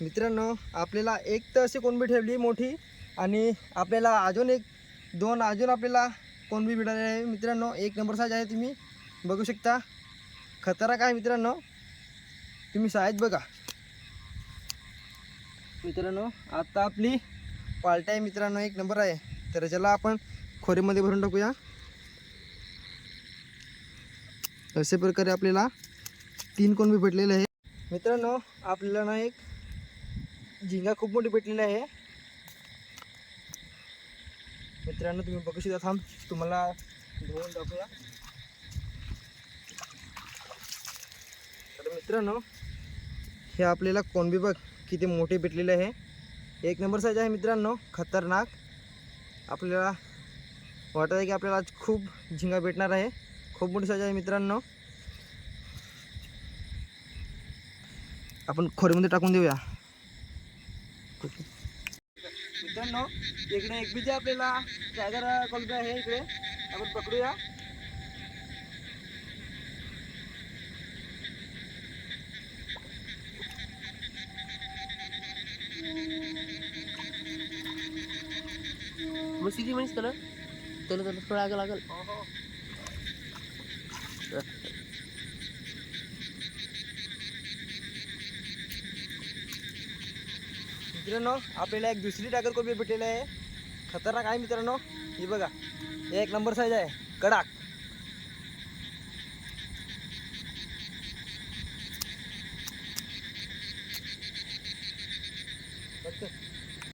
मित्रांनो आपल्याला एक तर अशी कोणबी ठेवली मोठी आणि आपल्याला अजून एक दोन अजून आपल्याला कोणबी मिळाली आहे. मित्रांनो एक नंबर साईज आहे तुम्ही. बघू शकता. खतरा आहे मित्रांनो? तुम्ही साईज बघा. मित्रांनो आता आपली पालट आहे मित्रांनो एक नंबर आहे. तर ज्याला आपण खोरीमध्ये भरून टाकूया. अशा प्रकारे आपल्याला तीन कोणबी भेटलेले आहे मित्रांनो आपल्याला ना एक झिंगा खूप मोठी भेटलेली आहे. मित्रांनो तुम्ही बघू शकता थांब तुम्हाला धुवून दाखवूया. तर मित्रांनो हे आपल्याला कोणबी बघ किती मोठे भेटलेले आहे. एक नंबर साईज आहे मित्रांनो खतरनाक. आपल्याला वाटत आहे की आपल्याला आज खूप झिंगा भेटणार आहे. खूप मोठी साईज आहे मित्रांनो. आपण खोरीमध्ये टाकून देऊया. मित्रांनो इकडे एक बीजे आपल्याला टायगर कॉलबी आहे इकडे. आपण पकडूया. मग किती म्हणीस त्याला त्याला त्याला थोडं आगं लागल. मित्रांनो आपल्याला एक दुसरी टाकर कोबी भेटलेली आहे. खतरनाक आहे मित्रांनो. ही बघा एक नंबर साईज आहे. कडाक. बघतो.